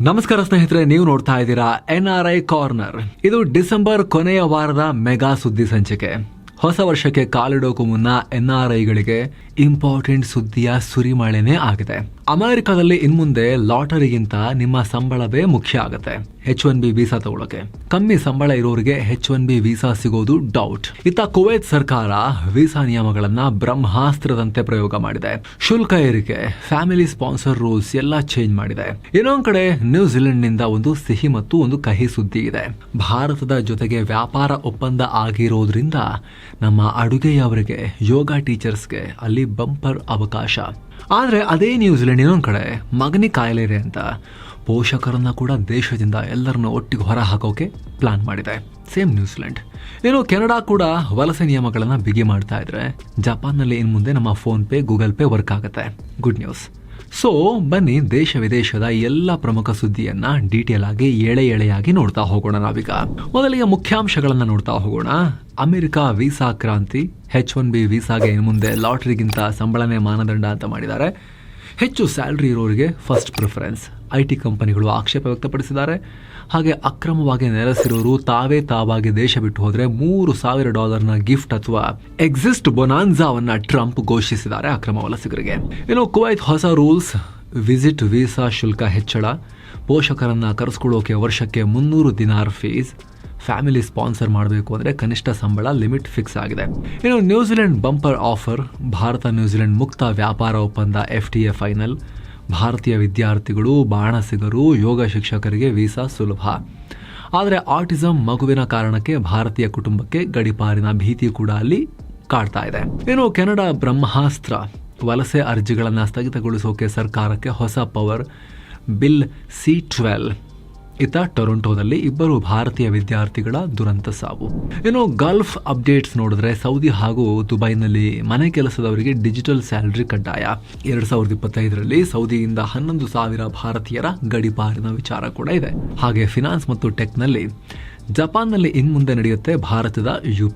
ನಮಸ್ಕಾರ ಸ್ನೇಹಿತರೆ, ನೀವು ನೋಡ್ತಾ ಇದ್ದೀರಾ ಎನ್ ಆರ್ ಐ ಕಾರ್ನರ್. ಇದು ಡಿಸೆಂಬರ್ ಕೊನೆಯ ವಾರದ ಮೆಗಾ ಸುದ್ದಿ ಸಂಚಿಕೆ. ಹೊಸ ವರ್ಷಕ್ಕೆ ಕಾಲಿಡೋಕು ಮುನ್ನ ಎನ್ ಆರ್ ಐಗಳಿಗೆ ಇಂಪಾರ್ಟೆಂಟ್ ಸುದ್ದಿಯ ಸುರಿಮಳೆನೇ ಆಗಿದೆ. ಅಮೆರಿಕದಲ್ಲಿ ಇನ್ಮುಂದೆ ಲಾಟರಿಗಿಂತ ನಿಮ್ಮ ಸಂಬಳವೇ ಮುಖ್ಯ ಆಗುತ್ತೆ. ಹೆಚ್ ಒನ್ ಬಿ ವೀಸಾ ತಗೊಳಕ್ಕೆ. ಕಮ್ಮಿ ಸಂಬಳ ಇರೋರಿಗೆ ಹೆಚ್ ಒನ್ ಬಿ ವೀಸಾ ಸಿಗೋದು ಡೌಟ್ ಇತ್ತ ಕುವೈತ್ ಸರ್ಕಾರ ವೀಸಾ ನಿಯಮಗಳನ್ನ ಬ್ರಹ್ಮಾಸ್ತ್ರದಂತೆ ಪ್ರಯೋಗ ಮಾಡಿದೆ. ಶುಲ್ಕ ಏರಿಕೆ ಫ್ಯಾಮಿಲಿ ಸ್ಪಾನ್ಸರ್ ರೂಲ್ಸ್ ಎಲ್ಲ ಚೇಂಜ್ ಮಾಡಿದೆ. ಇನ್ನೊಂದ್ ಕಡೆ ನ್ಯೂಜಿಲೆಂಡ್ನಿಂದ ಒಂದು ಸಿಹಿ ಮತ್ತು ಒಂದು ಕಹಿ ಸುದ್ದಿ ಇದೆ. ಭಾರತದ ಜೊತೆಗೆ ವ್ಯಾಪಾರ ಒಪ್ಪಂದ ಆಗಿರೋದ್ರಿಂದ ನಮ್ಮ ಅಡುಗೆಯವರಿಗೆ ಯೋಗ ಟೀಚರ್ಸ್ಗೆ ಅಲ್ಲಿ ಬಂಪರ್ ಅವಕಾಶ. ಆದ್ರೆ ಅದೇ ನ್ಯೂಜಿಲೆಂಡ್ ಒಂದು ಕಡೆ ಮಗನಿ ಕಾಯಿಲೆ ಇದೆ ಅಂತ ಪೋಷಕರನ್ನ ಕೂಡ ದೇಶದಿಂದ ಎಲ್ಲರನ್ನು ಒಟ್ಟಿಗೆ ಹೊರ ಹಾಕೋಕೆ ಪ್ಲಾನ್ ಮಾಡಿದೆ. Same New Zealand. ಏನು ಕೆನಡಾ ಕೂಡ ವಲಸೆ ನಿಯಮಗಳನ್ನು ಬಿಗಿ ಮಾಡ್ತಾ ಇದ್ರೆ ಜಪಾನ್ನಲ್ಲಿ ಇನ್ನು ಮುಂದೆ ನಮ್ಮ PhonePe, Google pay work ಆಗುತ್ತೆ. ಗುಡ್ ನ್ಯೂಸ್ ಸೊ ಬನ್ನಿ ದೇಶ ವಿದೇಶದ ಎಲ್ಲ ಪ್ರಮುಖ ಸುದ್ದಿಯನ್ನ ಡೀಟೇಲ್ ಆಗಿ, ಎಳೆ ಎಳೆಯಾಗಿ ನೋಡ್ತಾ ಹೋಗೋಣ ನಾವೀಗ. ಮೊದಲಿಗೆ ಮುಖ್ಯಾಂಶಗಳನ್ನ ನೋಡ್ತಾ ಹೋಗೋಣ. ಅಮೆರಿಕ ವೀಸಾ ಕ್ರಾಂತಿ ಹೆಚ್ ಒನ್ ಬಿ ವೀಸಾಗೆ ಮುಂದೆ ಲಾಟ್ರಿಗಿಂತ ಸಂಬಳನೆ ಮಾನದಂಡ ಅಂತ ಮಾಡಿದ್ದಾರೆ. ಹೆಚ್ಚು ಸ್ಯಾಲ್ರಿ ಇರೋರಿಗೆ ಫಸ್ಟ್ ಪ್ರಿಫರೆನ್ಸ್ ಐ ಟಿ ಕಂಪನಿಗಳು ಆಕ್ಷೇಪ ವ್ಯಕ್ತಪಡಿಸಿದ್ದಾರೆ. ಹಾಗೆ ಅಕ್ರಮವಾಗಿ ನೆಲೆಸಿರೋರು ತಾವೇ ತಾವಾಗಿ ದೇಶ ಬಿಟ್ಟು ಹೋದರೆ ಮೂರು ಸಾವಿರ ಡಾಲರ್ನ ಗಿಫ್ಟ್ ಅಥವಾ ಎಕ್ಸಿಸ್ಟ್ ಬೊನಾನ್ಸಾವನ್ನ ಟ್ರಂಪ್ ಘೋಷಿಸಿದ್ದಾರೆ ಅಕ್ರಮ ವಲಸಿಗರಿಗೆ. ಇನ್ನು ಕುವೈತ್ ಹೊಸ ರೂಲ್ಸ್ ವಿಸಿಟ್ ವೀಸಾ ಶುಲ್ಕ ಹೆಚ್ಚಳ, ಪೋಷಕರನ್ನ ಕರೆಸ್ಕೊಳ್ಳೋಕೆ ವರ್ಷಕ್ಕೆ ಮುನ್ನೂರು ದಿನಾರ್ ಫೀಸ್ ಫ್ಯಾಮಿಲಿ ಸ್ಪಾನ್ಸರ್ ಮಾಡಬೇಕು ಅಂದರೆ ಕನಿಷ್ಠ ಸಂಬಳ ಲಿಮಿಟ್ ಫಿಕ್ಸ್ ಆಗಿದೆ. ಇನ್ನು New Zealand bumper offer Bharat New Zealand ಮುಕ್ತ ವ್ಯಾಪಾರ ಒಪ್ಪಂದ ಎಫ್ ಟಿ ಎ ಫೈನಲ್ ಭಾರತೀಯ ವಿದ್ಯಾರ್ಥಿಗಳು, ಬಾಣಸಿಗರು, ಯೋಗ ಶಿಕ್ಷಕರಿಗೆ ವೀಸಾ ಸುಲಭ. ಆದರೆ ಆರ್ಟಿಸಂ ಮಗುವಿನ ಕಾರಣಕ್ಕೆ ಭಾರತೀಯ ಕುಟುಂಬಕ್ಕೆ ಗಡಿಪಾರಿನ ಭೀತಿ ಕೂಡ ಅಲ್ಲಿ ಕಾಡ್ತಾ ಇದೆ. ಇನ್ನು ಕೆನಡಾ ಬ್ರಹ್ಮಾಸ್ತ್ರ ವಲಸೆ ಅರ್ಜಿಗಳನ್ನು ಸ್ಥಗಿತಗೊಳಿಸೋಕೆ ಸರ್ಕಾರಕ್ಕೆ ಹೊಸ ಪವರ್. ಬಿಲ್ ಸಿ ಟ್ವೆಲ್ ಇತ್ತ ಟೊರೊಂಟೋದಲ್ಲಿ ಇಬ್ಬರು ಭಾರತೀಯ ವಿದ್ಯಾರ್ಥಿಗಳ ದುರಂತ ಸಾವು. ಇನ್ನು ಗಲ್ಫ್ ಅಪ್ಡೇಟ್ಸ್ ನೋಡಿದ್ರೆ ಸೌದಿ ಹಾಗೂ ದುಬೈನಲ್ಲಿ ಮನೆ ಕೆಲಸದವರಿಗೆ ಡಿಜಿಟಲ್ ಸ್ಯಾಲರಿ ಕಡ್ಡಾಯ. ಎರಡ್ ಸಾವಿರದ ಇಪ್ಪತ್ತೈದರಲ್ಲಿ ಸೌದಿಯಿಂದ ಹನ್ನೊಂದು ಸಾವಿರ ಭಾರತೀಯರ ಗಡಿಪಾರಿನ ವಿಚಾರ ಕೂಡ ಇದೆ. ಹಾಗೆ ಫಿನಾನ್ಸ್ ಮತ್ತು ಟೆಕ್ನಲ್ಲಿ ಜಪಾನ್ನಲ್ಲಿ ಇನ್ಮುಂದೆ ನಡೆಯುತ್ತೆ ಭಾರತದ ಯು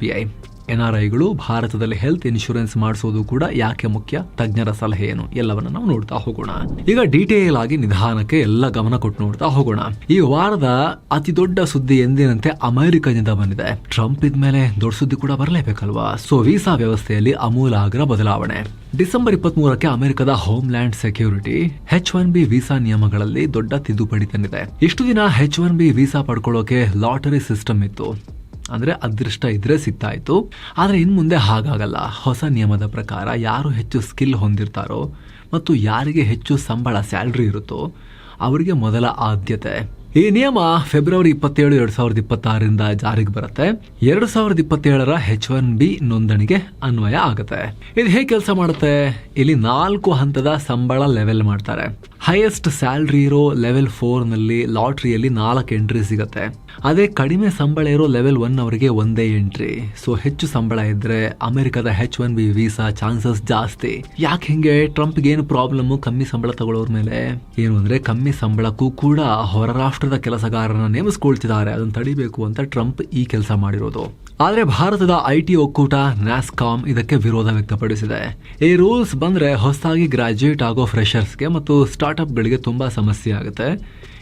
ಎನ್ಆರ್ಐಗಳು ಭಾರತದಲ್ಲಿ ಹೆಲ್ತ್ ಇನ್ಶೂರೆನ್ಸ್ ಮಾಡಿಸೋದು ಕೂಡ ಯಾಕೆ ಮುಖ್ಯ? ತಜ್ಞರ ಸಲಹೆ ಏನು ಎಲ್ಲವನ್ನ ನಾವು ನೋಡ್ತಾ ಹೋಗೋಣ. ಈಗ ಡೀಟೇಲ್ ಆಗಿ ನಿಧಾನಕ್ಕೆ ಎಲ್ಲ ಗಮನ ಕೊಟ್ಟು ನೋಡ್ತಾ ಹೋಗೋಣ. ಈ ವಾರದ ಅತಿ ದೊಡ್ಡ ಸುದ್ದಿ ಎಂದಿನಂತೆ ಅಮೆರಿಕದಿಂದ ಬಂದಿದೆ. ಟ್ರಂಪ್ ಇದ್ಮೇಲೆ ದೊಡ್ಡ ಸುದ್ದಿ ಕೂಡ ಬರಲೇಬೇಕಲ್ವಾ? ಸೊ, ವೀಸಾ ವ್ಯವಸ್ಥೆಯಲ್ಲಿ ಅಮೂಲಾಗ್ರ ಬದಲಾವಣೆ. ಡಿಸೆಂಬರ್ ಇಪ್ಪತ್ತ್ ಮೂರಕ್ಕೆ ಅಮೆರಿಕದ homeland security H one B visa ನಿಯಮಗಳಲ್ಲಿ ದೊಡ್ಡ ತಿದ್ದುಪಡಿ ತಂದಿದೆ. ಇಷ್ಟು ದಿನ ಹೆಚ್ ಒನ್ ಬಿ ವೀಸಾ ಪಡ್ಕೊಳ್ಳೋಕೆ ಲಾಟರಿ ಸಿಸ್ಟಮ್ ಇತ್ತು. ಅಂದ್ರೆ ಅದೃಷ್ಟ ಇದ್ರೆ ಸಿಗ್ತಾಯಿತ್ತು. ಆದರೆ ಆದ್ರೆ ಇನ್ ಮುಂದೆ ಹಾಗಾಗಲ್ಲ. ಹೊಸ ನಿಯಮದ ಪ್ರಕಾರ ಯಾರು ಹೆಚ್ಚು ಸ್ಕಿಲ್ ಹೊಂದಿರ್ತಾರೋ ಮತ್ತು ಯಾರಿಗೆ ಹೆಚ್ಚು ಸಂಬಳ ಸ್ಯಾಲ್ರಿ ಇರುತ್ತೋ ಅವರಿಗೆ ಮೊದಲ ಆದ್ಯತೆ. ಈ ನಿಯಮ ಫೆಬ್ರವರಿ ಇಪ್ಪತ್ತೇಳು, ಎರಡ್ ಸಾವಿರದ ಇಪ್ಪತ್ತಾರರಿಂದ ಜಾರಿಗೆ ಬರುತ್ತೆ. ಎರಡ್ ಸಾವಿರದ ಇಪ್ಪತ್ತೇಳರ ಹೆಚ್ ಒನ್ ಬಿ ನೋಂದಣಿಗೆ ಅನ್ವಯ ಆಗುತ್ತೆ. ಇದು ಹೇಗೆ ಕೆಲಸ ಮಾಡುತ್ತೆ? ಇಲ್ಲಿ ನಾಲ್ಕು ಹಂತದ ಸಂಬಳ ಲೆವೆಲ್ ಮಾಡ್ತಾರೆ. ಹೈಯೆಸ್ಟ್ ಸ್ಯಾಲ್ರಿ ಇರೋ ಲೆವೆಲ್ ಫೋರ್ನಲ್ಲಿ ಲಾಟ್ರಿಯಲ್ಲಿ ನಾಲ್ಕು ಎಂಟ್ರಿ ಸಿಗುತ್ತೆ. ಅದೇ ಕಡಿಮೆ ಸಂಬಳ ಇರೋ ಲೆವೆಲ್ ಒನ್ ಅವರಿಗೆ ಒಂದೇ ಎಂಟ್ರಿ ಸೊ ಹೆಚ್ಚು ಸಂಬಳ ಇದ್ರೆ ಅಮೆರಿಕದ H one B visa chances ಜಾಸ್ತಿ. ಯಾಕೆ ಹಿಂಗೆ? ಟ್ರಂಪ್ಗೆ ಏನು ಪ್ರಾಬ್ಲಮ್ ಕಮ್ಮಿ ಸಂಬಳ ತಗೊಳ್ಳೋರ್ ಮೇಲೆ. ಏನು ಅಂದ್ರೆ ಕಮ್ಮಿ ಸಂಬಳಕ್ಕೂ ಕೂಡ ಹೊರ ರಾಷ್ಟ್ರದ ಕೆಲಸಗಾರರನ್ನು ನೇಮಿಸ್ಕೊಳ್ತಿದ್ದಾರೆ, ಅದನ್ನ ತಡಿಬೇಕು ಅಂತ ಟ್ರಂಪ್ ಈ ಕೆಲಸ ಮಾಡಿರೋದು. ಆದರೆ ಭಾರತದ ಐ ಟಿ ಒಕ್ಕೂಟ ನ್ಯಾಸ್ಕಾಮ್ ಇದಕ್ಕೆ ವಿರೋಧ ವ್ಯಕ್ತಪಡಿಸಿದೆ. ಈ ರೂಲ್ಸ್ ಬಂದರೆ ಹೊಸದಾಗಿ ಗ್ರಾಜ್ಯುಯೇಟ್ ಆಗೋ ಫ್ರೆಷರ್ಸ್ಗೆ ಮತ್ತು ಸ್ಟಾರ್ಟ್ಅಪ್ಗಳಿಗೆ ತುಂಬ ಸಮಸ್ಯೆ ಆಗುತ್ತೆ.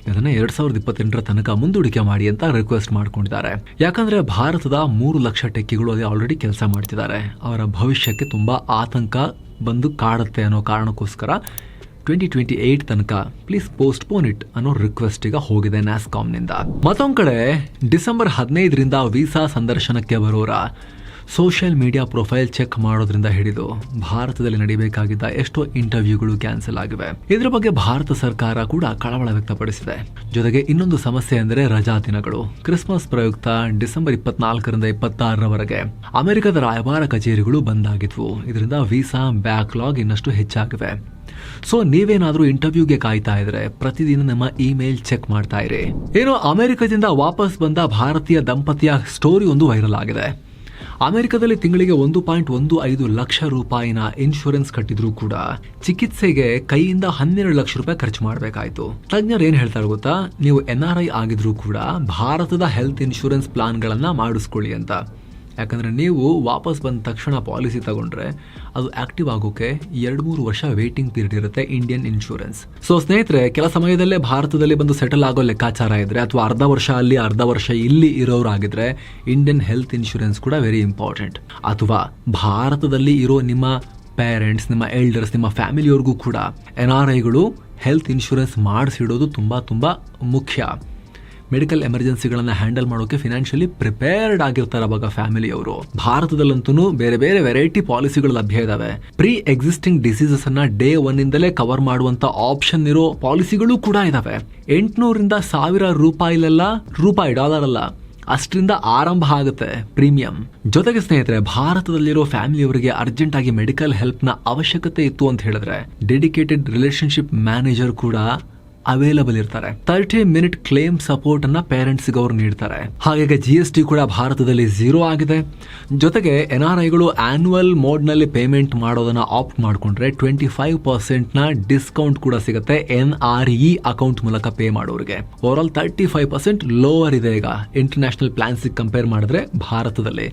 ಇದನ್ನು ಎರಡ್ ಸಾವಿರದ ಇಪ್ಪತ್ತೆಂಟರ ತನಕ ಮುಂದೂಡಿಕೆ ಮಾಡಿ ಅಂತ ರಿಕ್ವೆಸ್ಟ್ ಮಾಡ್ಕೊಂಡಿದ್ದಾರೆ. ಯಾಕಂದ್ರೆ ಭಾರತದ ಮೂರು ಲಕ್ಷ ಟೆಕ್ಕಿಗಳು ಅದೇ ಆಲ್ರೆಡಿ ಕೆಲಸ ಮಾಡ್ತಿದ್ದಾರೆ. ಅವರ ಭವಿಷ್ಯಕ್ಕೆ ತುಂಬಾ ಆತಂಕ ಬಂದು ಕಾಡುತ್ತೆ ಅನ್ನೋ ಕಾರಣಕ್ಕೋಸ್ಕರ ಟ್ವೆಂಟಿ ಟ್ವೆಂಟಿ ಏಟ್ ತನಕ ಪ್ಲೀಸ್ ಪೋಸ್ಟ್ ಪೋನ್ ಇಟ್ ಅನ್ನೋ ರಿಕ್ವೆಸ್ಟ್ ಈಗ ಹೋಗಿದೆ ನ್ಯಾಸ್ಕಾಮ್ನಿಂದ ಮತ್ತೊಂದ್ ಕಡೆ, ಡಿಸೆಂಬರ್ ಹದಿನೈದರಿಂದ ವೀಸಾ ಸಂದರ್ಶನಕ್ಕೆ ಬರೋರ ಸೋಷಿಯಲ್ ಮೀಡಿಯಾ ಪ್ರೊಫೈಲ್ ಚೆಕ್ ಮಾಡೋದ್ರಿಂದ ಹಿಡಿದು ಭಾರತದಲ್ಲಿ ನಡೀಬೇಕಾಗಿದ್ದ ಎಷ್ಟೋ ಇಂಟರ್ವ್ಯೂಗಳು ಕ್ಯಾನ್ಸಲ್ ಆಗಿವೆ. ಇದರ ಬಗ್ಗೆ ಭಾರತ ಸರ್ಕಾರ ಕೂಡ ಕಳವಳ ವ್ಯಕ್ತಪಡಿಸಿದೆ. ಜೊತೆಗೆ ಇನ್ನೊಂದು ಸಮಸ್ಯೆ ಅಂದರೆ ರಜಾ ದಿನಗಳು. ಕ್ರಿಸ್ಮಸ್ ಪ್ರಯುಕ್ತ ಡಿಸೆಂಬರ್ ಇಪ್ಪತ್ನಾಲ್ಕರಿಂದ ಇಪ್ಪತ್ತಾರರವರೆಗೆ ಅಮೆರಿಕದ ರಾಯಭಾರ ಕಚೇರಿಗಳು ಬಂದಾಗಿದ್ವು ಇದರಿಂದ ವೀಸಾ ಬ್ಯಾಕ್ಲಾಗ್ ಇನ್ನಷ್ಟು ಹೆಚ್ಚಾಗಿವೆ. ಸೊ ನೀವೇನಾದ್ರೂ ಇಂಟರ್ವ್ಯೂಗೆ ಕಾಯ್ತಾ ಇದ್ರೆ ಪ್ರತಿದಿನ ನಮ್ಮ ಇಮೇಲ್ ಚೆಕ್ ಮಾಡ್ತಾ ಇರಿ. ಏನೋ ಅಮೆರಿಕದಿಂದ ವಾಪಸ್ ಬಂದ ಭಾರತೀಯ ದಂಪತಿಯ ಸ್ಟೋರಿ ಒಂದು ವೈರಲ್ ಆಗಿದೆ. ಅಮೆರಿಕದಲ್ಲಿ ತಿಂಗಳಿಗೆ ಒಂದು ಪಾಯಿಂಟ್ ಒಂದು ಐದು ಲಕ್ಷ ರೂಪಾಯಿನ ಇನ್ಶೂರೆನ್ಸ್ ಕಟ್ಟಿದ್ರೂ ಕೂಡ ಚಿಕಿತ್ಸೆಗೆ ಕೈಯಿಂದ ಹನ್ನೆರಡು ಲಕ್ಷ ರೂಪಾಯಿ ಖರ್ಚು ಮಾಡಬೇಕಾಯ್ತು. ತಜ್ಞರು ಏನ್ ಹೇಳ್ತಾರೆ ಗೊತ್ತಾ? ನೀವು ಎನ್ ಆರ್ ಐ ಆಗಿದ್ರೂ ಕೂಡ ಭಾರತದ ಹೆಲ್ತ್ ಇನ್ಶೂರೆನ್ಸ್ ಪ್ಲಾನ್ಗಳನ್ನ ಮಾಡಿಸ್ಕೊಳ್ಳಿ ಅಂತ. ಯಾಕಂದರೆ ನೀವು ವಾಪಸ್ ಬಂದ ತಕ್ಷಣ ಪಾಲಿಸಿ ತಗೊಂಡ್ರೆ ಅದು ಆಕ್ಟಿವ್ ಆಗೋಕ್ಕೆ ಎರಡು ಮೂರು ವರ್ಷ ವೇಟಿಂಗ್ ಪೀರಿಯಡ್ ಇರುತ್ತೆ ಇಂಡಿಯನ್ ಇನ್ಶೂರೆನ್ಸ್ ಸೊ ಸ್ನೇಹಿತರೆ, ಕೆಲ ಸಮಯದಲ್ಲೇ ಭಾರತದಲ್ಲಿ ಬಂದು ಸೆಟಲ್ ಆಗೋ ಲೆಕ್ಕಾಚಾರ ಇದ್ರೆ ಅಥವಾ ಅರ್ಧ ವರ್ಷ ಅಲ್ಲಿ, ಅರ್ಧ ವರ್ಷ ಇಲ್ಲಿ ಇರೋರಾಗಿದ್ರೆ ಇಂಡಿಯನ್ ಹೆಲ್ತ್ ಇನ್ಶೂರೆನ್ಸ್ ಕೂಡ ವೆರಿ ಇಂಪಾರ್ಟೆಂಟ್ ಅಥವಾ ಭಾರತದಲ್ಲಿ ಇರೋ ನಿಮ್ಮ ಪೇರೆಂಟ್ಸ್ ನಿಮ್ಮ ಎಲ್ಡರ್ಸ್ ನಿಮ್ಮ ಫ್ಯಾಮಿಲಿಯವ್ರಿಗೂ ಕೂಡ ಎನ್ ಆರ್ ಐಗಳು ಹೆಲ್ತ್ ಇನ್ಶೂರೆನ್ಸ್ ಮಾಡಿಸಿಡೋದು ತುಂಬ ತುಂಬ ಮುಖ್ಯ. ಮೆಡಿಕಲ್ ಎಮರ್ಜೆನ್ಸಿಗಳನ್ನು ಹ್ಯಾಂಡಲ್ ಮಾಡೋಕೆ ಫಿನಾನ್ಷಿಯಲಿ ಪ್ರಿಪೇರ್ಡ್ ಆಗಿರ್ತಾರೆ ಅವಾಗ ಫ್ಯಾಮಿಲಿಯವರು ಭಾರತದಲ್ಲಂತೂ ಬೇರೆ ಬೇರೆ ವೆರೈಟಿ ಪಾಲಿಸಿಗಳು ಲಭ್ಯ ಇದಾವೆ. ಪ್ರೀ ಎಕ್ಸಿಸ್ಟಿಂಗ್ ಡಿಸೀಸಸ್ ಅನ್ನ ಡೇ ಒನ್ ಇಂದಲೇ ಕವರ್ ಮಾಡುವಂತ ಆಪ್ಷನ್ ಇರೋ ಪಾಲಿಸಿಗಳು ಕೂಡ ಇದಾವೆ. ಎಂಟುನೂರಿಂದ ಸಾವಿರ ರೂಪಾಯಿಲೆಲ್ಲ, ರೂಪಾಯಿ ಡಾಲರ್ ಅಲ್ಲ ಅಷ್ಟರಿಂದ ಆರಂಭ ಆಗುತ್ತೆ ಪ್ರೀಮಿಯಂ. ಜೊತೆಗೆ ಸ್ನೇಹಿತರೆ, ಭಾರತದಲ್ಲಿರೋ ಫ್ಯಾಮಿಲಿಯವರಿಗೆ ಅರ್ಜೆಂಟ್ ಆಗಿ ಮೆಡಿಕಲ್ ಹೆಲ್ಪ್ನ ಅವಶ್ಯಕತೆ ಇತ್ತು ಅಂತ ಹೇಳಿದ್ರೆ, ಡೆಡಿಕೇಟೆಡ್ ರಿಲೇಶನ್ಶಿಪ್ ಮ್ಯಾನೇಜರ್ ಕೂಡ ಅವೈಲಬಲ್ ಇರ್ತಾರೆ. ತರ್ಟಿ ಮಿನಿಟ್ ಕ್ಲೇಮ್ ಸಪೋರ್ಟ್ ಅನ್ನ ಪೇರೆಂಟ್ಸ್ ಅವರು ನೀಡ್ತಾರೆ. ಹಾಗಾಗಿ ಜಿ ಎಸ್ ಟಿ ಕೂಡ ಭಾರತದಲ್ಲಿ ಝೀರೋ ಆಗಿದೆ. ಜೊತೆಗೆ ಎನ್ ಆರ್ ಐಗಳು ಆನ್ಯುವಲ್ ಮೋಡ್ನಲ್ಲಿ ಪೇಮೆಂಟ್ ಮಾಡೋದನ್ನ ಆಪ್ಟ್ ಮಾಡ್ಕೊಂಡ್ರೆ ಟ್ವೆಂಟಿ ಫೈವ್ ಪರ್ಸೆಂಟ್ನ ಡಿಸ್ಕೌಂಟ್ ಕೂಡ ಸಿಗುತ್ತೆ ಎನ್ ಆರ್ ಇ ಅಕೌಂಟ್ ಮೂಲಕ ಪೇ ಮಾಡೋರಿಗೆ. Overall thirty five percent lower ಇದೆ ಈಗ. ಇಂಟರ್ನ್ಯಾಷನಲ್ ಪ್ಲಾನ್ಸ್ ಕಂಪೇರ್ ಮಾಡಿದ್ರೆ ಭಾರತದಲ್ಲಿ.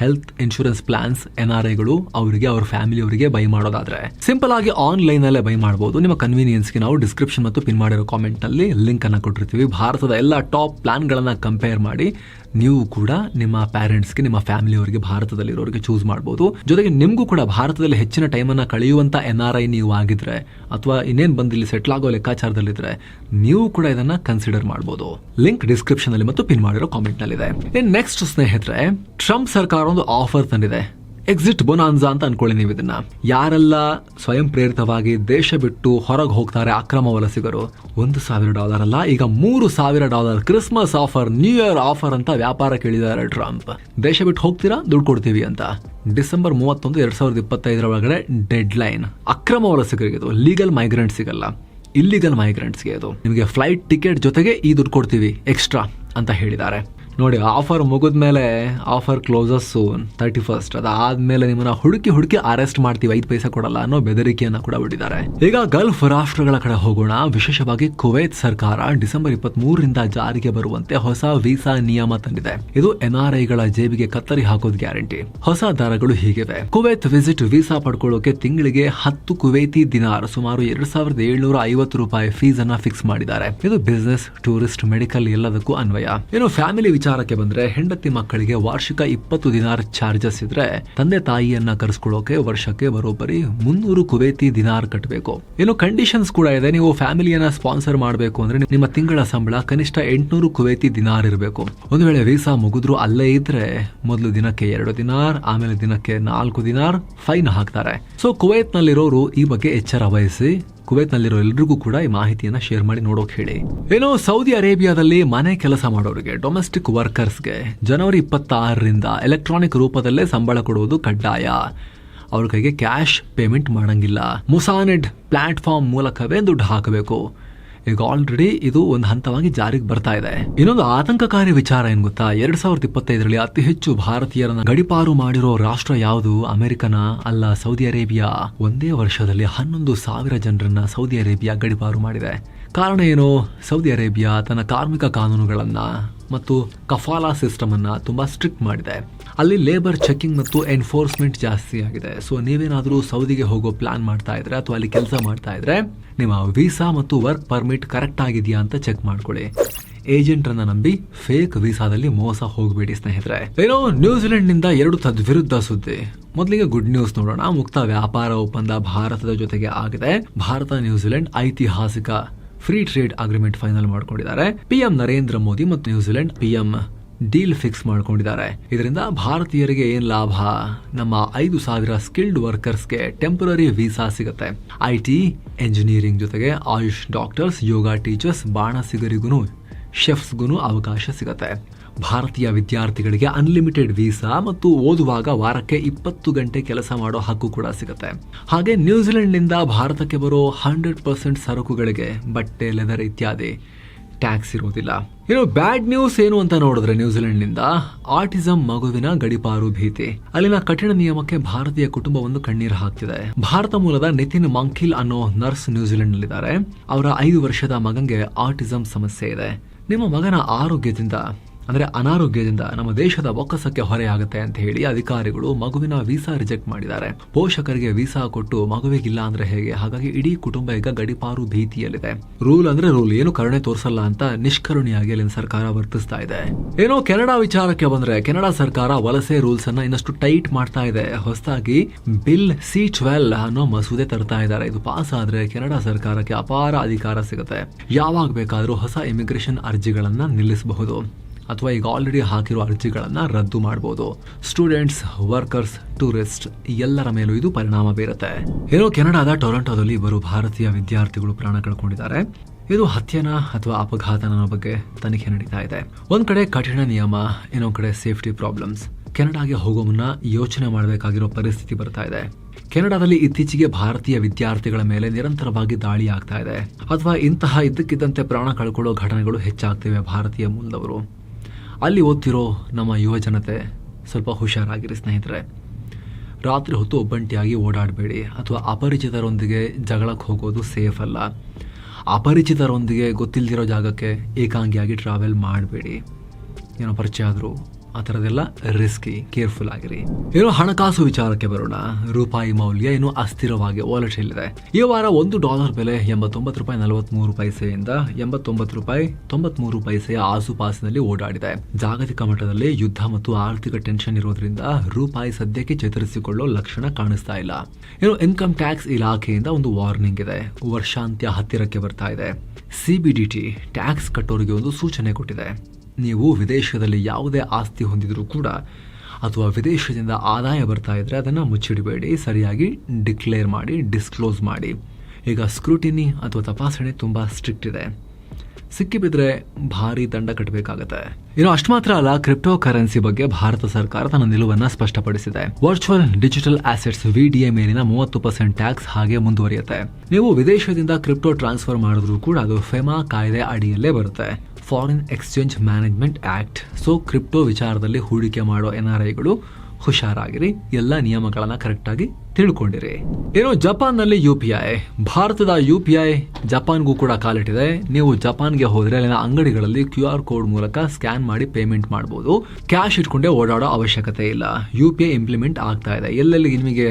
Health insurance plans N R ಐಗಳು ಅವರಿಗೆ, ಅವ್ರ ಫ್ಯಾಮಿಲಿ ಅವರಿಗೆ ಬೈ ಮಾಡೋದಾದ್ರೆ. ಸಿಂಪಲ್ ಆಗಿ ಆನ್ಲೈನ್ ಅಲ್ಲೇ ಬೈ ಮಾಡಬಹುದು ನಿಮ್ಮ ಕನ್ವೀನಿಯನ್ಸ್ಗೆ ನಾವು ಡಿಸ್ಕ್ರಿಪ್ಷನ್ ಮತ್ತು ಪಿನ್ ಮಾಡಿರೋ ಕಾಮೆಂಟ್ನಲ್ಲಿ ಲಿಂಕ್ ಅನ್ನ ಕೊಟ್ಟಿರ್ತೀವಿ. ಭಾರತದ ಎಲ್ಲ ಟಾಪ್ ಪ್ಲಾನ್ ಗಳನ್ನ ಕಂಪೇರ್ ಮಾಡಿ ನೀವು ಕೂಡ ನಿಮ್ಮ ಪ್ಯಾರೆಂಟ್ಸ್ಗೆ ನಿಮ್ಮ ಫ್ಯಾಮಿಲಿ ಅವರಿಗೆ ಭಾರತದಲ್ಲಿ ಇರೋರಿಗೆ ಚೂಸ್ ಮಾಡಬಹುದು ಜೊತೆಗೆ ನಿಮಗೂ ಕೂಡ ಭಾರತದಲ್ಲಿ ಹೆಚ್ಚಿನ ಟೈಮನ್ನು ಕಳೆಯುವಂಥ ಎನ್ ಆರ್ ಐ ನೀವು ಆಗಿದ್ರೆ, ಅಥವಾ ಇನ್ನೇನು ಬಂದು ಇಲ್ಲಿ ಸೆಟ್ಲ್ ಆಗೋ ಲೆಕ್ಕಾಚಾರದಲ್ಲಿದ್ರೆ, ನೀವು ಕೂಡ ಇದನ್ನ ಕನ್ಸಿಡರ್ ಮಾಡಬಹುದು ಲಿಂಕ್ ಡಿಸ್ಕ್ರಿಪ್ಷನ್ ಅಲ್ಲಿ ಮತ್ತು ಪಿನ್ ಮಾಡಿರೋ ಕಾಮೆಂಟ್ ನಲ್ಲಿದೆ. ನೆಕ್ಸ್ಟ್ ಸ್ನೇಹಿತರೆ ಟ್ರಂಪ್ ಸರ್ಕಾರ ಒಂದು ಆಫರ್ ತಂದಿದೆ. ಎಕ್ಸಿಟ್ ಬೊನಾನ್ಸಾ ಅಂತ ಅನ್ಕೊಳ್ಳಿ ನೀವು ಇದನ್ನ. ಯಾರೆಲ್ಲ ಸ್ವಯಂ ಪ್ರೇರಿತವಾಗಿ ದೇಶ ಬಿಟ್ಟು ಹೊರಗೆ ಹೋಗ್ತಾರೆ ಅಕ್ರಮ ವಲಸಿಗರು, ಒಂದು ಸಾವಿರ ಡಾಲರ್ ಅಲ್ಲ, ಈಗ ಮೂರು ಸಾವಿರ dollar Christmas offer new year offer ಅಂತ ವ್ಯಾಪಾರ ಕೇಳಿದ್ದಾರೆ ಟ್ರಂಪ್ ದೇಶ ಬಿಟ್ಟು ಹೋಗ್ತೀರಾ, ದುಡ್ಡು ಕೊಡ್ತೀವಿ ಅಂತ. ಡಿಸೆಂಬರ್ ಮೂವತ್ತೊಂದು, ಎರಡ್ ಸಾವಿರದ ಇಪ್ಪತ್ತೈದರ ಒಳಗಡೆ ಡೆಡ್ ಲೈನ್ ಅಕ್ರಮ ವಲಸಿಗರಿಗೆ ಇದು ಲೀಗಲ್ ಮೈಗ್ರೆಂಟ್ ಸಿಗಲ್ಲ ಇಲ್ಲಿಗಲ್ ಮೈಗ್ರೆಂಟ್ಸ್ಗೆ ಅದು ನಿಮಗೆ ಫ್ಲೈಟ್ ಟಿಕೆಟ್ ಜೊತೆಗೆ ಈ ದುಡ್ಡು ಕೊಡ್ತೀವಿ ಎಕ್ಸ್ಟ್ರಾ ಅಂತ ಹೇಳಿದ್ದಾರೆ. ನೋಡಿ ಆಫರ್ ಮುಗಿದ ಮೇಲೆ ಆಫರ್ ಕ್ಲೋಸಸ್ ತರ್ಟಿ ಫಸ್ಟ್ ಅದಾದ್ಮೇಲೆ ನಿಮ್ಮನ್ನ ಹುಡುಕಿ ಹುಡುಕಿ ಅರೆಸ್ಟ್ ಮಾಡ್ತೀವಿ, ಐದು ಪೈಸೆ ಕೊಡಲ್ಲ ಅನ್ನೋ ಬೆದರಿಕೆಯನ್ನ ಕೂಡ ಬಿಟ್ಟಿದ್ದಾರೆ. ಈಗ ಗಲ್ಫ್ ರಾಷ್ಟ್ರಗಳ ಕಡೆ ಹೋಗೋಣ. ವಿಶೇಷವಾಗಿ ಕುವೈತ್ ಸರ್ಕಾರ ಡಿಸೆಂಬರ್ ಇಪ್ಪತ್ತ್ ಮೂರರಿಂದ ಜಾರಿಗೆ ಬರುವಂತೆ ಹೊಸ ವೀಸಾ ನಿಯಮ ತಂದಿದೆ. ಇದು ಎನ್ಆರ್ಐಗಳ ಆರ್ ಐಗಳ ಜೇಬಿಗೆ ಕತ್ತರಿ ಹಾಕೋದು ಗ್ಯಾರಂಟಿ. ಹೊಸ ದರಗಳು ಹೀಗಿವೆ. ಕುವೈತ್ ವಿಸಿಟ್ ವೀಸಾ ಪಡ್ಕೊಳ್ಳೋಕೆ ತಿಂಗಳಿಗೆ ಹತ್ತು ಕುವೈತಿ ದಿನಾರ್, ಸುಮಾರು ಎರಡ್ ಸಾವಿರದ ಏಳ್ನೂರ ಐವತ್ತು ರೂಪಾಯಿ ಫೀಸ್ ಅನ್ನ ಫಿಕ್ಸ್ ಮಾಡಿದ್ದಾರೆ. ಇದು ಬಿಸ್ನೆಸ್ ಟೂರಿಸ್ಟ್ ಮೆಡಿಕಲ್ ಎಲ್ಲದಕ್ಕೂ ಅನ್ವಯ. ಇನ್ನು ಫ್ಯಾಮಿಲಿ ವಿಚಾರಕ್ಕೆ ಬಂದ್ರೆ ಹೆಂಡತಿ ಮಕ್ಕಳಿಗೆ ವಾರ್ಷಿಕ ಇಪ್ಪತ್ತು ದಿನಾರ್ ಚಾರ್ಜಸ್ ಇದ್ರೆ ತಂದೆ ತಾಯಿಯನ್ನ ಕರೆಸ್ಕೊಳ್ಳೋಕೆ ವರ್ಷಕ್ಕೆ ಬರೋಬ್ಬರಿ ಮುನ್ನೂರು ಕುವೇತಿ ದಿನಾರ್ ಕಟ್ಟಬೇಕು ಇನ್ನು ಕಂಡೀಷನ್ಸ್ ಕೂಡ ಇದೆ. ನೀವು ಫ್ಯಾಮಿಲಿಯನ್ನ ಸ್ಪಾನ್ಸರ್ ಮಾಡಬೇಕು ಅಂದ್ರೆ ನಿಮ್ಮ ತಿಂಗಳ ಸಂಬಳ ಕನಿಷ್ಠ ಎಂಟುನೂರು ಕುವೇತಿ ದಿನಾರ್ ಇರಬೇಕು. ಒಂದು ವೇಳೆ ವೀಸಾ ಮುಗಿದ್ರು ಅಲ್ಲೇ ಇದ್ರೆ ಮೊದಲು ದಿನಕ್ಕೆ ಎರಡು ದಿನಾರ್, ಆಮೇಲೆ ದಿನಕ್ಕೆ ನಾಲ್ಕು ದಿನಾರ್ ಫೈನ್ ಹಾಕ್ತಾರೆ. ಸೊ ಕುವೈತ್ ನಲ್ಲಿರೋರು ಈ ಬಗ್ಗೆ ಎಚ್ಚರ ವಹಿಸಿ ಕುವೈತ್ ನಲ್ಲಿರೋ ಎಲ್ರಿಗೂ ಕೂಡ ಈ ಮಾಹಿತಿಯನ್ನ ಶೇರ್ ಮಾಡಿ ನೋಡೋಕೆ ಹೇಳಿ. ಏನೋ ಸೌದಿ ಅರೇಬಿಯಾದಲ್ಲಿ ಮನೆ ಕೆಲಸ ಮಾಡೋರಿಗೆ ಡೊಮೆಸ್ಟಿಕ್ ವರ್ಕರ್ಸ್ಗೆ ಜನವರಿ ಇಪ್ಪತ್ತಾರರಿಂದ ಎಲೆಕ್ಟ್ರಾನಿಕ್ ರೂಪದಲ್ಲೇ ಸಂಬಳ ಕೊಡುವುದು ಕಡ್ಡಾಯ. ಅವ್ರ ಕೈಗೆ ಕ್ಯಾಶ್ ಪೇಮೆಂಟ್ ಮಾಡಂಗಿಲ್ಲ. ಮುಸಾನೆಡ್ ಪ್ಲಾಟ್ಫಾರ್ಮ್ ಮೂಲಕವೇ ದುಡ್ಡು ಹಾಕಬೇಕು. ಈಗ ಆಲ್ರೆಡಿ ಇದು ಒಂದು ಹಂತವಾಗಿ ಜಾರಿಗೆ ಬರ್ತಾ ಇದೆ. ಇನ್ನೊಂದು ಆತಂಕಕಾರಿ ವಿಚಾರ ಏನ್ ಗೊತ್ತಾ? ಎರಡ್ ಸಾವಿರದ ಇಪ್ಪತ್ತೈದರಲ್ಲಿ ಅತಿ ಹೆಚ್ಚು ಭಾರತೀಯರನ್ನ ಗಡಿಪಾರು ಮಾಡಿರೋ ರಾಷ್ಟ್ರ ಯಾವುದು? ಅಮೆರಿಕನ? ಅಲ್ಲ, ಸೌದಿ ಅರೇಬಿಯಾ? ಒಂದೇ ವರ್ಷದಲ್ಲಿ ಹನ್ನೊಂದು ಸಾವಿರ ಜನರನ್ನ ಸೌದಿ ಅರೇಬಿಯಾ ಗಡಿಪಾರು ಮಾಡಿದೆ. ಕಾರಣ ಏನು? ಸೌದಿ ಅರೇಬಿಯಾ ತನ್ನ ಕಾರ್ಮಿಕ ಕಾನೂನುಗಳನ್ನ ಮತ್ತು ಕಫಾಲಾ ಸಿಸ್ಟಮ್ ಅನ್ನ ತುಂಬಾ ಸ್ಟ್ರಿಕ್ಟ್ ಮಾಡಿದೆ. ಅಲ್ಲಿ ಲೇಬರ್ ಚೆಕಿಂಗ್ ಮತ್ತು ಎನ್ಫೋರ್ಸ್ಮೆಂಟ್ ಜಾಸ್ತಿ ಆಗಿದೆ. ಸೊ ನೀವೇನಾದರೂ ಸೌದಿಗೆ ಹೋಗೋ ಪ್ಲಾನ್ ಮಾಡ್ತಾ ಇದ್ರೆ ಅಥವಾ ಅಲ್ಲಿ ಕೆಲಸ ಮಾಡ್ತಾ ಇದ್ರೆ ನಿಮ್ಮ ವೀಸಾ ಮತ್ತು ವರ್ಕ್ ಪರ್ಮಿಟ್ ಕರೆಕ್ಟ್ ಆಗಿದೆಯಾ ಅಂತ ಚೆಕ್ ಮಾಡ್ಕೊಳ್ಳಿ. ಏಜೆಂಟ್ ಅನ್ನ ನಂಬಿ ಫೇಕ್ ವೀಸಾದಲ್ಲಿ ಮೋಸ ಹೋಗಬೇಡಿ ಸ್ನೇಹಿತರೆ. ಏನೋ ನ್ಯೂಜಿಲೆಂಡ್ನಿಂದ ಎರಡು ತದ್ವಿರುದ್ಧ ಸುದ್ದಿ. ಮೊದಲಿಗೆ ಗುಡ್ ನ್ಯೂಸ್ ನೋಡೋಣ. ಮುಕ್ತ ವ್ಯಾಪಾರ ಒಪ್ಪಂದ ಭಾರತದ ಜೊತೆಗೆ ಆಗಿದೆ. ಭಾರತ, ನ್ಯೂಜಿಲೆಂಡ್ ಐತಿಹಾಸಿಕ ಫ್ರೀ ಟ್ರೇಡ್ ಅಗ್ರಿಮೆಂಟ್ ಫೈನಲ್ ಮಾಡ್ಕೊಂಡಿದ್ದಾರೆ. ಪಿಎಂ ನರೇಂದ್ರ ಮೋದಿ ಮತ್ತು ನ್ಯೂಜಿಲೆಂಡ್ ಪಿಎಂ ಡೀಲ್ ಫಿಕ್ಸ್ ಮಾಡ್ಕೊಂಡಿದ್ದಾರೆ. ಇದರಿಂದ ಭಾರತೀಯರಿಗೆ ಏನ್ ಲಾಭ? ನಮ್ಮ ಐದು ಸಾವಿರ ಸ್ಕಿಲ್ಡ್ ವರ್ಕರ್ಸ್ಗೆ ಟೆಂಪರರಿ ವೀಸಾ ಸಿಗುತ್ತೆ. ಐ ಟಿ ಎಂಜಿನಿಯರಿಂಗ್ ಜೊತೆಗೆ ಆಯುಷ್ ಡಾಕ್ಟರ್ಸ್ ಯೋಗ ಟೀಚರ್ಸ್ ಬಾಣಸಿಗರಿಗೂ ಶೆಫ್ಸ್ಗೂ ಅವಕಾಶ ಸಿಗುತ್ತೆ. ಭಾರತೀಯ ವಿದ್ಯಾರ್ಥಿಗಳಿಗೆ ಅನ್ಲಿಮಿಟೆಡ್ ವೀಸಾ ಮತ್ತು ಓದುವಾಗ ವಾರಕ್ಕೆ ಇಪ್ಪತ್ತು ಗಂಟೆ ಕೆಲಸ ಮಾಡೋ ಹಕ್ಕು ಕೂಡ ಸಿಗುತ್ತೆ. ಹಾಗೆ ನ್ಯೂಜಿಲೆಂಡ್ನಿಂದ ಭಾರತಕ್ಕೆ ಬರೋ ಹಂಡ್ರೆಡ್ ಪರ್ಸೆಂಟ್ ಸರಕುಗಳಿಗೆ ಬಟ್ಟೆ ಲೆದರ್ ಇತ್ಯಾದಿ ಟ್ಯಾಕ್ಸ್ ಇರೋದಿಲ್ಲ. ಇನ್ನು ಬ್ಯಾಡ್ ನ್ಯೂಸ್ ಏನು ಅಂತ ನೋಡಿದ್ರೆ ನ್ಯೂಜಿಲೆಂಡ್ನಿಂದ ಆರ್ಟಿಸಂ ಮಗುವಿನ ಗಡಿಪಾರು ಭೀತಿ. ಅಲ್ಲಿನ ಕಠಿಣ ನಿಯಮಕ್ಕೆ ಭಾರತೀಯ ಕುಟುಂಬವೊಂದು ಕಣ್ಣೀರು ಹಾಕ್ತಿದೆ. ಭಾರತ ಮೂಲದ ನಿತಿನ್ ಮಂಕಿಲ್ ಅನ್ನೋ ನರ್ಸ್ ನ್ಯೂಜಿಲೆಂಡ್ನಲ್ಲಿದ್ದಾರೆ. ಅವರ ಐದು ವರ್ಷದ ಮಗಂಗೆ ಆರ್ಟಿಸಂ ಸಮಸ್ಯೆ ಇದೆ. ನಿಮ್ಮ ಮಗನ ಆರೋಗ್ಯದಿಂದ ಅಂದ್ರೆ ಅನಾರೋಗ್ಯದಿಂದ ನಮ್ಮ ದೇಶದ ಬೊಕ್ಕಸಕ್ಕೆ ಹೊರೆಯಾಗುತ್ತೆ ಅಂತ ಹೇಳಿ ಅಧಿಕಾರಿಗಳು ಮಗುವಿನ ವೀಸಾ ರಿಜೆಕ್ಟ್ ಮಾಡಿದ್ದಾರೆ. ಪೋಷಕರಿಗೆ ವೀಸಾ ಕೊಟ್ಟು ಮಗುವಿಗಿಲ್ಲ ಅಂದ್ರೆ ಹೇಗೆ? ಹಾಗಾಗಿ ಇಡೀ ಕುಟುಂಬ ಈಗ ಗಡಿಪಾರು ಭೀತಿಯಲ್ಲಿದೆ. ರೂಲ್ ಅಂದ್ರೆ ರೂಲ್, ಏನು ಕರುಣೆ ತೋರಿಸಲ್ಲ ಅಂತ ನಿಷ್ಕರುಣಿಯಾಗಿ ಅಲ್ಲಿನ ಸರ್ಕಾರ ವರ್ತಿಸ್ತಾ ಇದೆ. ಏನೋ ಕೆನಡಾ ವಿಚಾರಕ್ಕೆ ಬಂದ್ರೆ ಕೆನಡಾ ಸರ್ಕಾರ ವಲಸೆ ರೂಲ್ಸ್ ಅನ್ನ ಇನ್ನಷ್ಟು ಟೈಟ್ ಮಾಡ್ತಾ ಇದೆ. ಹೊಸದಾಗಿ ಬಿಲ್ ಸಿ ಟ್ವೆಲ್ ಅನ್ನೋ ಮಸೂದೆ ತರ್ತಾ ಇದ್ದಾರೆ. ಇದು ಪಾಸ್ ಆದ್ರೆ ಕೆನಡಾ ಸರ್ಕಾರಕ್ಕೆ ಅಪಾರ ಅಧಿಕಾರ ಸಿಗುತ್ತೆ. ಯಾವಾಗ ಬೇಕಾದರೂ ಹೊಸ ಇಮಿಗ್ರೇಷನ್ ಅರ್ಜಿಗಳನ್ನ ನಿಲ್ಲಿಸಬಹುದು. ಅಥವಾ ಈಗ ಆಲ್ರೆಡಿ ಹಾಕಿರೋ ಅರ್ಜಿಗಳನ್ನು ರದ್ದು ಮಾಡ್ಬೋದು. ಸ್ಟೂಡೆಂಟ್ಸ್ ವರ್ಕರ್ಸ್ ಟೂರಿಸ್ಟ್ ಎಲ್ಲರ ಮೇಲೂ ಇದು ಪರಿಣಾಮ ಬೀರುತ್ತೆ. ಏನೋ ಕೆನಡಾದ ಟೊರೊಂಟೊದಲ್ಲಿ ಇಬ್ಬರು ಭಾರತೀಯ ವಿದ್ಯಾರ್ಥಿಗಳು ಪ್ರಾಣ ಕಳ್ಕೊಂಡಿದ್ದಾರೆ. ಇದು ಹತ್ಯೆನ ಅಥವಾ ಅಪಘಾತನ ಬಗ್ಗೆ ತನಿಖೆ ನಡೀತಾ ಇದೆ. ಒಂದ್ ಕಡೆ ಕಠಿಣ ನಿಯಮ, ಇನ್ನೊಂದ್ ಕಡೆ ಸೇಫ್ಟಿ ಪ್ರಾಬ್ಲಮ್ಸ್ ಕೆನಡಾಗೆ ಹೋಗೋ ಮುನ್ನ ಯೋಚನೆ ಮಾಡಬೇಕಾಗಿರೋ ಪರಿಸ್ಥಿತಿ ಬರ್ತಾ ಇದೆ. ಕೆನಡಾದಲ್ಲಿ ಇತ್ತೀಚೆಗೆ ಭಾರತೀಯ ವಿದ್ಯಾರ್ಥಿಗಳ ಮೇಲೆ ನಿರಂತರವಾಗಿ ದಾಳಿ ಆಗ್ತಾ ಇದೆ. ಅಥವಾ ಇಂತಹ ಇದ್ದಕ್ಕಿದ್ದಂತೆ ಪ್ರಾಣ ಕಳ್ಕೊಳ್ಳೋ ಘಟನೆಗಳು ಹೆಚ್ಚಾಗ್ತಿವೆ ಭಾರತೀಯ ಮೂಲದವರು. ಅಲ್ಲಿ ಓದ್ತಿರೋ ನಮ್ಮ ಯುವ ಜನತೆ ಸ್ವಲ್ಪ ಹುಷಾರಾಗಿರಿ ಸ್ನೇಹಿತರೆ. ರಾತ್ರಿ ಹೊತ್ತು ಒಬ್ಬಂಟಿಯಾಗಿ ಓಡಾಡಬೇಡಿ ಅಥವಾ ಅಪರಿಚಿತರೊಂದಿಗೆ ಜಗಳಕ್ಕೆ ಹೋಗೋದು ಸೇಫ್ ಅಲ್ಲ. ಅಪರಿಚಿತರೊಂದಿಗೆ ಗೊತ್ತಿಲ್ದಿರೋ ಜಾಗಕ್ಕೆ ಏಕಾಂಗಿಯಾಗಿ ಟ್ರಾವೆಲ್ ಮಾಡಬೇಡಿ. ಏನೋ ಪರಿಚಯ ಆದರೂ ಆ ಥರದೆಲ್ಲ ರಿಸ್ಕಿ ಕೇರ್ಫುಲ್ ಆಗಿರಿ. ಏನೋ ಹಣಕಾಸು ವಿಚಾರಕ್ಕೆ ಬರೋಣ. ರೂಪಾಯಿ ಮೌಲ್ಯ ಏನು ಅಸ್ಥಿರವಾಗಿ ವಾಲೆಟೈಲ್ ಇದೆ. ಈ ವಾರ ಒಂದು ಡಾಲರ್ ಬೆಲೆ ಎಂಬತ್ತೊಂಬತ್ತು ರೂಪಾಯಿ ನಲವತ್ಮೂರು ಪೈಸೆಯಿಂದ ಎಂಬತ್ತೊಂಬತ್ತು ರೂಪಾಯಿ ತೊಂಬತ್ಮೂರು ಪೈಸೆಯ ಆಸುಪಾಸಿನಲ್ಲಿ ಓಡಾಡಿದೆ. ಜಾಗತಿಕ ಮಟ್ಟದಲ್ಲಿ ಯುದ್ಧ ಮತ್ತು ಆರ್ಥಿಕ ಟೆನ್ಷನ್ ಇರೋದ್ರಿಂದ ರೂಪಾಯಿ ಸದ್ಯಕ್ಕೆ ಚೇತರಿಸಿಕೊಳ್ಳೋ ಲಕ್ಷಣ ಕಾಣಿಸ್ತಾ ಇಲ್ಲ. ಏನು ಇನ್ಕಮ್ ಟ್ಯಾಕ್ಸ್ ಇಲಾಖೆಯಿಂದ ಒಂದು ವಾರ್ನಿಂಗ್ ಇದೆ. ವರ್ಷಾಂತ್ಯ ಹತ್ತಿರಕ್ಕೆ ಬರ್ತಾ ಇದೆ. ಸಿಬಿಡಿಟಿ ಟ್ಯಾಕ್ಸ್ ಕಟ್ಟೋರಿಗೆ ಒಂದು ಸೂಚನೆ ಕೊಟ್ಟಿದೆ. ನೀವು ವಿದೇಶದಲ್ಲಿ ಯಾವುದೇ ಆಸ್ತಿ ಹೊಂದಿದರೂ ಕೂಡ ಅಥವಾ ವಿದೇಶದಿಂದ ಆದಾಯ ಬರ್ತಾ ಇದ್ದರೆ ಅದನ್ನು ಮುಚ್ಚಿಡಬೇಡಿ, ಸರಿಯಾಗಿ ಡಿಕ್ಲೇರ್ ಮಾಡಿ, ಡಿಸ್ಕ್ಲೋಸ್ ಮಾಡಿ. ಈಗ ಸ್ಕ್ರೂಟಿನಿ ಅಥವಾ ತಪಾಸಣೆ ತುಂಬ ಸ್ಟ್ರಿಕ್ಟ್ ಇದೆ. ಸಿಕ್ಕಿಬಿದ್ರೆ ಭಾರಿ ದಂಡ ಕಟ್ಟಬೇಕಾಗತ್ತೆ ಇನ್ನು ಅಷ್ಟು ಮಾತ್ರ ಅಲ್ಲ ಕ್ರಿಪ್ಟೋ ಕರೆನ್ಸಿ ಬಗ್ಗೆ ಭಾರತ ಸರ್ಕಾರ ತನ್ನ ನಿಲುವನ್ನು ಸ್ಪಷ್ಟಪಡಿಸಿದೆ. ವರ್ಚುವಲ್ ಡಿಜಿಟಲ್ ಆಸೆಟ್ಸ್ ವಿಡಿಎ ಮೇಲಿನ ಮೂವತ್ತು ಪರ್ಸೆಂಟ್ ಟ್ಯಾಕ್ಸ್ ಹಾಗೆ ಮುಂದುವರಿಯುತ್ತೆ. ನೀವು ವಿದೇಶದಿಂದ ಕ್ರಿಪ್ಟೋ ಟ್ರಾನ್ಸ್ಫರ್ ಮಾಡಿದ್ರು ಕೂಡ ಅದು ಫೆಮಾ ಕಾಯ್ದೆ ಅಡಿಯಲ್ಲೇ ಬರುತ್ತೆ. Foreign exchange management act so crypto ವಿಚಾರದಲ್ಲಿ ಹೂಡಿಕೆ ಮಾಡೋ ಎನ್ ಆರ್ ಐಗಳು ಹುಷಾರಾಗಿರಿ. ಎಲ್ಲ ನಿಯಮಗಳನ್ನ ಕರೆಕ್ಟಾಗಿ ತಿಳ್ಕೊಂಡಿರಿ. ಏನು ಜಪಾನ್ನಲ್ಲಿ ಯು ಪಿ ಐ ಭಾರತದ ಯು ಪಿ ಐ ಜಪಾನ್ಗೂ ಕೂಡ ಕಾಲಿಟ್ಟಿದೆ. ನೀವು ಜಪಾನ್ಗೆ ಹೋದ್ರೆ ಅಲ್ಲಿನ ಅಂಗಡಿಗಳಲ್ಲಿ ಕ್ಯೂ ಆರ್ ಕೋಡ್ ಮೂಲಕ ಸ್ಕ್ಯಾನ್ ಮಾಡಿ ಪೇಮೆಂಟ್ ಮಾಡಬಹುದು ಕ್ಯಾಶ್ ಇಟ್ಕೊಂಡೇ ಓಡಾಡೋ ಅವಶ್ಯಕತೆ ಇಲ್ಲ. ಯು ಪಿ ಐ ಇಂಪ್ಲಿಮೆಂಟ್ ಆಗ್ತಾ ಇದೆ. ಎಲ್ಲೆಲ್ಲಿ ನಿಮಗೆ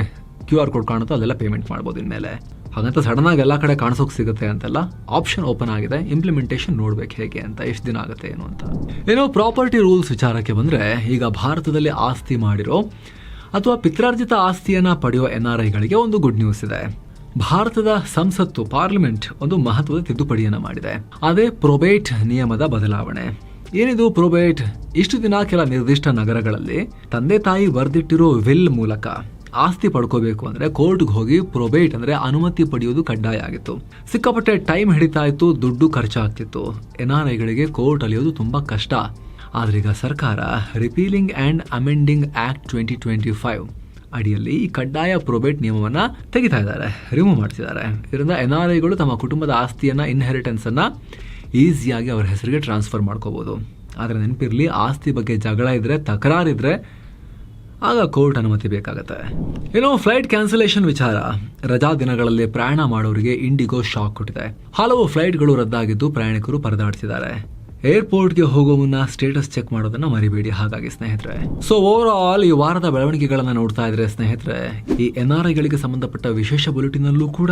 ಕ್ಯೂ ಆರ್ ಕೋಡ್ ಕಾಣುತ್ತೋ ಅಲ್ಲೆಲ್ಲ ಪೇಮೆಂಟ್ ಮಾಡ್ಬೋದು ಇನ್ಮೇಲೆ. ಹಾಗಂತ ಸಡನ್ ಆಗಿ ಎಲ್ಲ ಕಡೆ ಕಾಣಿಸೋಕೆ ಸಿಗುತ್ತೆ ಅಂತೆಲ್ಲ ಆಪ್ಷನ್ ಓಪನ್ ಆಗಿದೆ. ಇಂಪ್ಲಿಮೆಂಟೇಷನ್ ನೋಡ್ಬೇಕು ಹೇಗೆ ಅಂತ, ಎಷ್ಟು ದಿನ ಆಗುತ್ತೆ ಏನು ಅಂತ. ಏನೋ ಪ್ರಾಪರ್ಟಿ ರೂಲ್ಸ್ ವಿಚಾರಕ್ಕೆ ಬಂದ್ರೆ, ಈಗ ಭಾರತದಲ್ಲಿ ಆಸ್ತಿ ಮಾಡಿರೋ ಅಥವಾ ಪಿತ್ರಾರ್ಜಿತ ಆಸ್ತಿಯನ್ನ ಪಡೆಯೋ ಎನ್ ಆರ್ ಐಗಳಿಗೆ ಒಂದು ಗುಡ್ ನ್ಯೂಸ್ ಇದೆ. ಭಾರತದ ಸಂಸತ್ತು ಪಾರ್ಲಿಮೆಂಟ್ ಒಂದು ಮಹತ್ವದ ತಿದ್ದುಪಡಿಯನ್ನು ಮಾಡಿದೆ. ಅದೇ ಪ್ರೊಬೇಟ್ ನಿಯಮದ ಬದಲಾವಣೆ. ಏನಿದು ಪ್ರೊಬೇಟ್ ಇಷ್ಟು ದಿನ ಕೆಲ ನಿರ್ದಿಷ್ಟ ನಗರಗಳಲ್ಲಿ ತಂದೆ ತಾಯಿ ಬರೆದಿಟ್ಟಿರೋ ವಿಲ್ ಮೂಲಕ. ಆಸ್ತಿ ಪಡ್ಕೋಬೇಕು ಅಂದ್ರೆ ಕೋರ್ಟ್ಗೆ ಹೋಗಿ ಪ್ರೊಬೇಟ್ ಅಂದ್ರೆ ಅನುಮತಿ ಪಡೆಯೋದು ಕಡ್ಡಾಯ ಆಗಿತ್ತು. ಸಿಕ್ಕಾಪಟ್ಟೆ ಟೈಮ್ ಹಿಡಿತಾ ಇತ್ತು, ದುಡ್ಡು ಖರ್ಚಾಗ್ತಿತ್ತು. ಎನ್ ಆರ್ ಐಗಳಿಗೆ ಕೋರ್ಟ್ ಅಲಿಯೋದು ತುಂಬಾ ಕಷ್ಟ. ಆದ್ರೀಗ ಸರ್ಕಾರ repealing and amending act twenty twenty five ಅಡಿಯಲ್ಲಿ ಈ ಕಡ್ಡಾಯ ಪ್ರೊಬೇಟ್ ನಿಯಮವನ್ನ ತೆಗಿತಾ ಇದ್ದಾರೆ ರಿಮೂವ್ ಮಾಡ್ತಿದ್ದಾರೆ. ಇದರಿಂದ ಎನ್ ಆರ್ ಐಗಳು ತಮ್ಮ ಕುಟುಂಬದ ಆಸ್ತಿಯನ್ನ ಇನ್ಹೆರಿಟೆನ್ಸ್ ಅನ್ನ ಈಸಿಯಾಗಿ ಅವರ ಹೆಸರಿಗೆ ಟ್ರಾನ್ಸ್ಫರ್ ಮಾಡ್ಕೋಬಹುದು ಆದ್ರೆ ನೆನಪಿರ್ಲಿ, ಆಸ್ತಿ ಬಗ್ಗೆ ಜಗಳ ಇದ್ರೆ, ತಕರಾರಿದ್ರೆ ಆಗ ಕೋರ್ಟ್ ಅನುಮತಿ ಬೇಕಾಗತ್ತೆ. ಏನೋ ಫ್ಲೈಟ್ ಕ್ಯಾನ್ಸಲೇಷನ್ ವಿಚಾರ. ರಜಾ ದಿನಗಳಲ್ಲಿ ಪ್ರಯಾಣ ಮಾಡೋರಿಗೆ ಇಂಡಿಗೋ ಶಾಕ್ ಕೊಟ್ಟಿದೆ ಹಲವು ಫ್ಲೈಟ್ಗಳು ರದ್ದಾಗಿದ್ದು ಪ್ರಯಾಣಿಕರು ಪರದಾಡ್ತಿದ್ದಾರೆ. ಏರ್ಪೋರ್ಟ್ಗೆ ಹೋಗೋ ಮುನ್ನ ಸ್ಟೇಟಸ್ ಚೆಕ್ ಮಾಡೋದನ್ನ ಮರಿಬೇಡಿ ಹಾಗಾಗಿ ಸ್ನೇಹಿತರೆ. ಸೊ ಓವರ್ ಆಲ್ ಈ ವಾರದ ಬೆಳವಣಿಗೆಗಳನ್ನ ನೋಡ್ತಾ ಇದ್ರೆ ಸ್ನೇಹಿತರೆ, ಈ ಎನ್ ಆರ್ ಐಗಳಿಗೆ ಸಂಬಂಧಪಟ್ಟ ವಿಶೇಷ ಬುಲೆಟಿನಲ್ಲೂ ಕೂಡ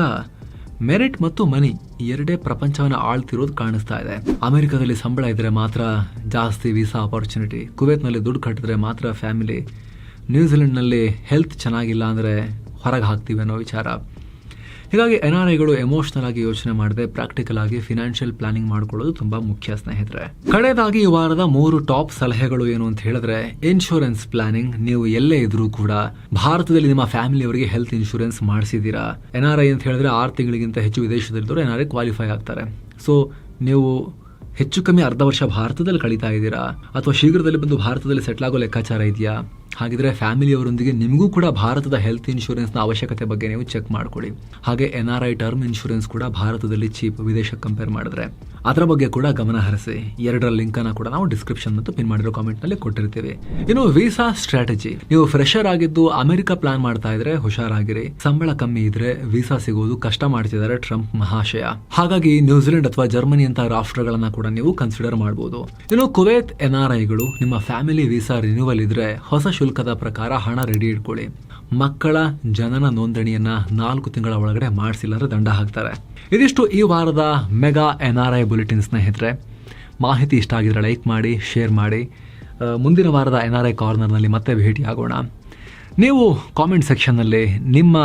ಮೆರಿಟ್ ಮತ್ತು ಮನಿ ಎರಡೇ ಪ್ರಪಂಚವನ್ನ ಆಳ್ತಿರೋದು ಕಾಣಿಸ್ತಾ ಇದೆ. ಅಮೆರಿಕದಲ್ಲಿ ಸಂಬಳ ಇದ್ರೆ ಮಾತ್ರ ಜಾಸ್ತಿ ವೀಸಾ ಆಪರ್ಚುನಿಟಿ ಕುವೈತ್ನಲ್ಲಿ ದುಡ್ಡು ಕಟ್ಟಿದ್ರೆ ಮಾತ್ರ ಫ್ಯಾಮಿಲಿ ನ್ಯೂಜಿಲೆಂಡ್ನಲ್ಲಿ ಹೆಲ್ತ್ ಚೆನ್ನಾಗಿಲ್ಲ ಅಂದರೆ ಹೊರಗೆ ಹಾಕ್ತೀವಿ ಅನ್ನೋ ವಿಚಾರ. ಹೀಗಾಗಿ ಎನ್ ಆರ್ ಐಗಳು ಎಮೋಷನಲ್ ಆಗಿ ಯೋಚನೆ ಮಾಡದೆ, ಪ್ರಾಕ್ಟಿಕಲ್ ಆಗಿ ಫಿನಾನ್ಷಿಯಲ್ ಪ್ಲಾನಿಂಗ್ ಮಾಡ್ಕೊಳ್ಳೋದು ತುಂಬಾ ಮುಖ್ಯ ಸ್ನೇಹಿತರೆ. ಕಡೆಯದಾಗಿ ಈ ವಾರದ ಮೂರು ಟಾಪ್ ಸಲಹೆಗಳು ಏನು ಅಂತ ಹೇಳಿದ್ರೆ, ಇನ್ಶೂರೆನ್ಸ್ ಪ್ಲಾನಿಂಗ್, ನೀವು ಎಲ್ಲೇ ಇದ್ರೂ ಕೂಡ ಭಾರತದಲ್ಲಿ ನಿಮ್ಮ ಫ್ಯಾಮಿಲಿ ಅವರಿಗೆ ಹೆಲ್ತ್ ಇನ್ಶೂರೆನ್ಸ್ ಮಾಡಿಸಿದ್ದೀರಾ ಎನ್ ಆರ್ ಐ ಅಂತ ಹೇಳಿದ್ರೆ ಆರು ತಿಂಗಳಿಗಿಂತ ಹೆಚ್ಚು ವಿದೇಶದಲ್ಲಿದ್ದವರು ಎನ್ ಆರ್ ಐ ಕ್ವಾಲಿಫೈ ಆಗ್ತಾರೆ. ಸೊ ನೀವು ಹೆಚ್ಚು ಕಮ್ಮಿ ಅರ್ಧ ವರ್ಷ ಭಾರತದಲ್ಲಿ ಕಳೀತಾ ಇದ್ದೀರಾ? ಅಥವಾ ಶೀಘ್ರದಲ್ಲಿ ಬಂದು ಭಾರತದಲ್ಲಿ ಸೆಟ್ಲ್ ಆಗೋ ಲೆಕ್ಕಾಚಾರ ಇದೆಯಾ? ಹಾಗಿದ್ರೆ ಫ್ಯಾಮಿಲಿಯವರೊಂದಿಗೆ ನಿಮಗೂ ಕೂಡ ಭಾರತದ ಹೆಲ್ತ್ ಇನ್ಶೂರೆನ್ಸ್ನ ಅವಶ್ಯಕತೆ ಬಗ್ಗೆ ನೀವು ಚೆಕ್ ಮಾಡ್ಕೊಳ್ಳಿ. ಹಾಗೆ N R I term insurance ಕೂಡ ಭಾರತದಲ್ಲಿ ಚೀಪ್ ವಿದೇಶಕ್ಕೆ ಕಂಪೇರ್ ಮಾಡಿದ್ರೆ. ಅದರ ಬಗ್ಗೆ ಕೂಡ ಗಮನ ಹರಿಸಿ. ಎರಡರ ಲಿಂಕ್ ಅನ್ನ ಕೂಡ ನಾವು ಡಿಸ್ಕ್ರಿಪ್ಷನ್ ಮತ್ತು ಪಿನ್ ಮಾಡಿರೋ ಕಾಮೆಂಟ್ನಲ್ಲಿ ಕೊಟ್ಟಿರ್ತೀವಿ. ಇನ್ನು ವೀಸಾ ಸ್ಟ್ರಾಟಜಿ ನೀವು ಫ್ರೆಶರ್ ಆಗಿದ್ದು ಅಮೆರಿಕ ಪ್ಲಾನ್ ಮಾಡ್ತಾ ಇದ್ರೆ ಹುಷಾರಾಗಿರಿ. ಸಂಬಳ ಕಮ್ಮಿ ಇದ್ರೆ ವೀಸಾ ಸಿಗೋದು ಕಷ್ಟ ಮಾಡ್ತಿದ್ದಾರೆ ಟ್ರಂಪ್ ಮಹಾಶಯ. ಹಾಗಾಗಿ ನ್ಯೂಜಿಲೆಂಡ್ ಅಥವಾ ಜರ್ಮನಿ ಅಂತ ರಾಷ್ಟ್ರಗಳನ್ನ ಕೂಡ ನೀವು ಕನ್ಸಿಡರ್ ಮಾಡಬಹುದು ಇನ್ನು ಕುವೈತ್ ಎನ್ ಆರ್ ಐಗಳು ನಿಮ್ಮ ಫ್ಯಾಮಿಲಿ ವೀಸಾ ರಿನ್ಯೂವಲ್ ಇದ್ರೆ ಹೊಸ ಶುಲ್ಕದ ಪ್ರಕಾರ ಹಣ ರೆಡಿ ಇಟ್ಕೊಳ್ಳಿ. ಮಕ್ಕಳ ಜನನ ನೋಂದಣಿಯನ್ನ ನಾಲ್ಕು ತಿಂಗಳ ಒಳಗಡೆ ಮಾಡಿಸಿಲ್ಲ ಅಂದ್ರೆ ದಂಡ ಹಾಕ್ತಾರೆ. ಇದಿಷ್ಟು ಈ ವಾರದ mega N R I bulletin ಸ್ನೇಹಿತರೆ. ಮಾಹಿತಿ ಇಷ್ಟ ಆಗಿದ್ರೆ ಲೈಕ್ ಮಾಡಿ, ಶೇರ್ ಮಾಡಿ. ಮುಂದಿನ ವಾರದ ಎನ್ ಆರ್ ಐ ಕಾರ್ನರ್ನಲ್ಲಿ ಮತ್ತೆ ಭೇಟಿಯಾಗೋಣ. ನೀವು ಕಾಮೆಂಟ್ ಸೆಕ್ಷನ್ನಲ್ಲಿ ನಿಮ್ಮ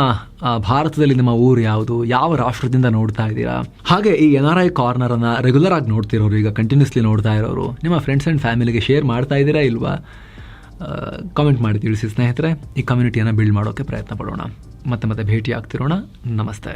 ಭಾರತದಲ್ಲಿ ನಿಮ್ಮ ಊರು ಯಾವುದು, ಯಾವ ರಾಷ್ಟ್ರದಿಂದ ನೋಡ್ತಾ ಇದ್ದೀರಾ? ಹಾಗೆ ಈ ಎನ್ ಆರ್ ಐ ಕಾರ್ನರನ್ನು ರೆಗ್ಯುಲರ್ ಆಗಿ ನೋಡ್ತಿರೋರು, ಈಗ ಕಂಟಿನ್ಯೂಸ್ಲಿ ನೋಡ್ತಾ ಇರೋರು, ನಿಮ್ಮ ಫ್ರೆಂಡ್ಸ್ ಆ್ಯಂಡ್ ಫ್ಯಾಮಿಲಿಗೆ ಶೇರ್ ಮಾಡ್ತಾ ಇದ್ದೀರಾ ಇಲ್ವಾ? ಕಾಮೆಂಟ್ ಮಾಡಿ ತಿಳಿಸಿ ಸ್ನೇಹಿತರೆ. ಈ ಕಮ್ಯುನಿಟಿಯನ್ನು ಬಿಲ್ಡ್ ಮಾಡೋಕ್ಕೆ ಪ್ರಯತ್ನ ಪಡೋಣ. ಮತ್ತೆ ಮತ್ತೆ ಭೇಟಿ ಆಗ್ತಿರೋಣ ನಮಸ್ತೆ.